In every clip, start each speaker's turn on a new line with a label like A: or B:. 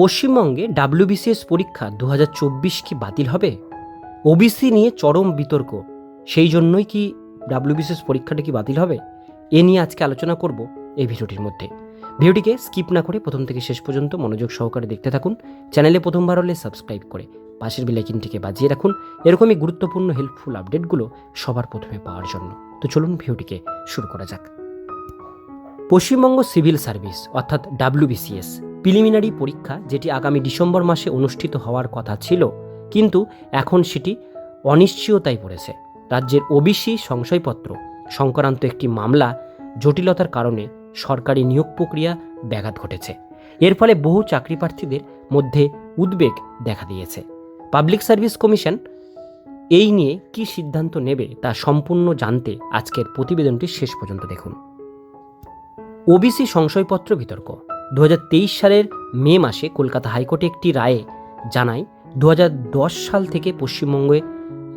A: পশ্চিমবঙ্গে ডাব্লিউবিসিএস পরীক্ষা দু হাজার চব্বিশ কি বাতিল হবে? ওবিসি নিয়ে চরম বিতর্ক। সেই জন্যই কি ডাব্লিউবিসিএস পরীক্ষাটা কি বাতিল হবে? এ নিয়ে আজকে আলোচনা করব এই ভিডিওটির মধ্যে। ভিডিওটিকে স্কিপ না করে প্রথম থেকে শেষ পর্যন্ত মনোযোগ সহকারে দেখতে থাকুন। চ্যানেলে প্রথমবার হলে সাবস্ক্রাইব করে পাশের বেলাইকিনটিকে বাজিয়ে রাখুন। এরকমই গুরুত্বপূর্ণ হেল্পফুল আপডেটগুলো সবার প্রথমে পাওয়ার জন্য। তো চলুন ভিডিওটিকে শুরু করা যাক। পশ্চিমবঙ্গ সিভিল সার্ভিস, অর্থাৎ ডাব্লিউবিসিএস, প্রিলিমিনারি পরীক্ষা যেটি আগামী ডিসেম্বর মাসে অনুষ্ঠিত হওয়ার কথা ছিল, কিন্তু এখন সেটি অনিশ্চয়তায় পড়েছে। রাজ্যের ওবিসি সংশয়পত্র, সংক্রান্ত একটি মামলা জটিলতার কারণে সরকারি নিয়োগ প্রক্রিয়া ব্যাঘাত ঘটেছে। এর ফলে বহু চাকরি প্রার্থীদের মধ্যে উদ্বেগ দেখা দিয়েছে। পাবলিক সার্ভিস কমিশন এই নিয়ে কি সিদ্ধান্ত নেবে তা সম্পূর্ণ জানতে আজকের প্রতিবেদনটি শেষ পর্যন্ত দেখুন। ওবিসি সংশয়পত্র বিতর্ক। দু হাজার তেইশ সালের মে মাসে কলকাতা হাইকোর্টে একটি রায়ে জানায় দু হাজার দশ সাল থেকে পশ্চিমবঙ্গে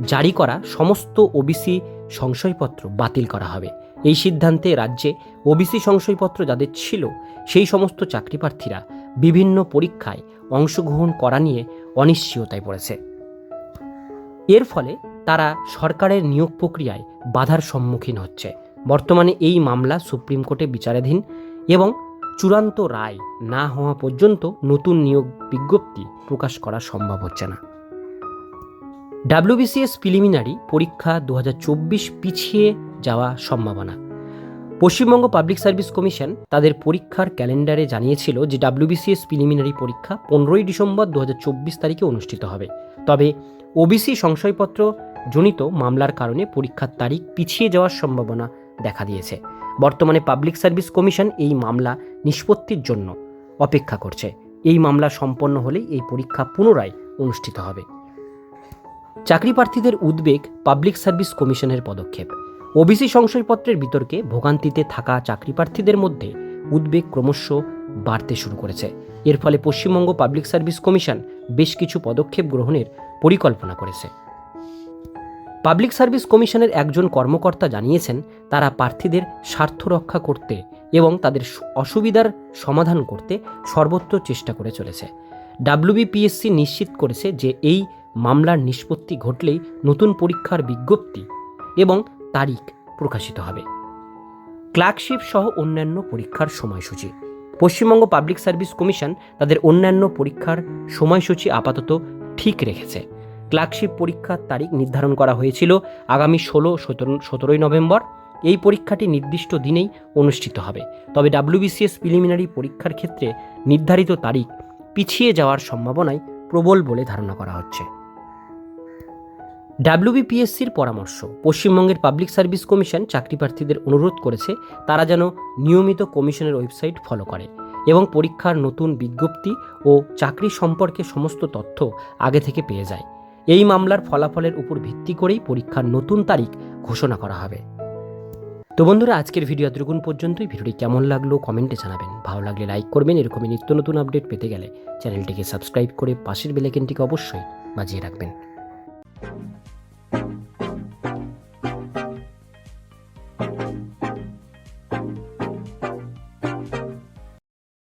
A: জারি করা সমস্ত ওবিসি সংশয়পত্র বাতিল করা হবে। এই সিদ্ধান্তে রাজ্যে ওবিসি সংশয়পত্র যাদের ছিল, সেই সমস্ত চাকরি প্রার্থীরা বিভিন্ন পরীক্ষায় অংশগ্রহণ করা নিয়ে অনিশ্চয়তায় পড়েছে। এর ফলে তারা সরকারের নিয়োগ প্রক্রিয়ায় বাধার সম্মুখীন হচ্ছে। বর্তমানে এই মামলা সুপ্রিম কোর্টে বিচারাধীন এবং চূড়ান্ত রায় না হওয়া পর্যন্ত নতুন নিয়োগ বিজ্ঞপ্তি প্রকাশ করা সম্ভব হচ্ছে না। ডাব্লিউবিসিএস প্রিলিমিনারি পরীক্ষা দু পিছিয়ে যাওয়া সম্ভাবনা। পশ্চিমবঙ্গ পাবলিক সার্ভিস কমিশন তাদের পরীক্ষার ক্যালেন্ডারে জানিয়েছিল যে ডাব্লিউবিসিএস প্রিলিমিনারি পরীক্ষা পনেরোই ডিসেম্বর দু হাজার চব্বিশ তারিখে অনুষ্ঠিত হবে। তবে ওবিসি সংশয়পত্র জনিত মামলার কারণে পরীক্ষার তারিখ পিছিয়ে যাওয়ার সম্ভাবনা দেখা দিয়েছে। বর্তমানে পাবলিক সার্ভিস কমিশন এই মামলা নিষ্পত্তির জন্য অপেক্ষা করছে। এই মামলা সম্পন্ন হলেই এই পরীক্ষা পুনরায় অনুষ্ঠিত হবে। চাকরি প্রার্থীদের উদ্বেগ পাবলিক সার্ভিস কমিশনের পদক্ষেপ। ওবিসি সংশয়পত্রের বিতর্কে ভোগান্তিতে থাকা চাকরি প্রার্থীদের মধ্যে উদ্বেগ ক্রমশ বাড়তে শুরু করেছে। এর ফলে পশ্চিমবঙ্গ পাবলিক সার্ভিস কমিশন বেশ কিছু পদক্ষেপ গ্রহণের পরিকল্পনা করেছে। পাবলিক সার্ভিস কমিশনের একজন কর্মকর্তা জানিয়েছেন, তারা প্রার্থীদের স্বার্থ রক্ষা করতে এবং তাদের অসুবিধার সমাধান করতে সর্বত্র চেষ্টা করে চলেছে। ডাব্লিউবিপিএসসি নিশ্চিত করেছে যে এই মামলার নিষ্পত্তি ঘটলেই নতুন পরীক্ষার বিজ্ঞপ্তি এবং তারিখ প্রকাশিত হবে। ক্লার্কশিপ সহ অন্যান্য পরীক্ষার সময়সূচি। পশ্চিমবঙ্গ পাবলিক সার্ভিস কমিশন তাদের অন্যান্য পরীক্ষার সময়সূচি আপাতত ঠিক রেখেছে। ক্লার্কশিপ পরীক্ষার তারিখ নির্ধারণ করা হয়েছিল আগামী ষোলো সতেরো, সতেরোই নভেম্বর। এই পরীক্ষাটি নির্দিষ্ট দিনেই অনুষ্ঠিত হবে। তবে ডাব্লিউবিসিএস প্রিলিমিনারি পরীক্ষার ক্ষেত্রে নির্ধারিত তারিখ পিছিয়ে যাওয়ার সম্ভাবনাই প্রবল বলে ধারণা করা হচ্ছে। ডাব্লিউবিপিএসসির পরামর্শ, পশ্চিমবঙ্গের পাবলিক সার্ভিস কমিশন চাকরি প্রার্থীদের অনুরোধ করেছে, তারা যেন নিয়মিত কমিশনের ওয়েবসাইট ফলো করে এবং পরীক্ষার নতুন বিজ্ঞপ্তি ও চাকরি সম্পর্কে সমস্ত তথ্য আগে থেকে পেয়ে যায়। এই মামলার ফলাফলের উপর ভিত্তি করেই পরীক্ষার নতুন তারিখ ঘোষণা করা হবে। তো বন্ধুরা, আজকের ভিডিও এতটুকুন পর্যন্তই। ভিডিওটি কেমন লাগল কমেন্টে জানাবেন। ভালো লাগলে লাইক করবেন। এরকমই নিত্য নতুন আপডেট পেতে গেলে চ্যানেলটিকে সাবস্ক্রাইব করে পাশের বেলাইকেনটিকে অবশ্যই বাজিয়ে রাখবেন।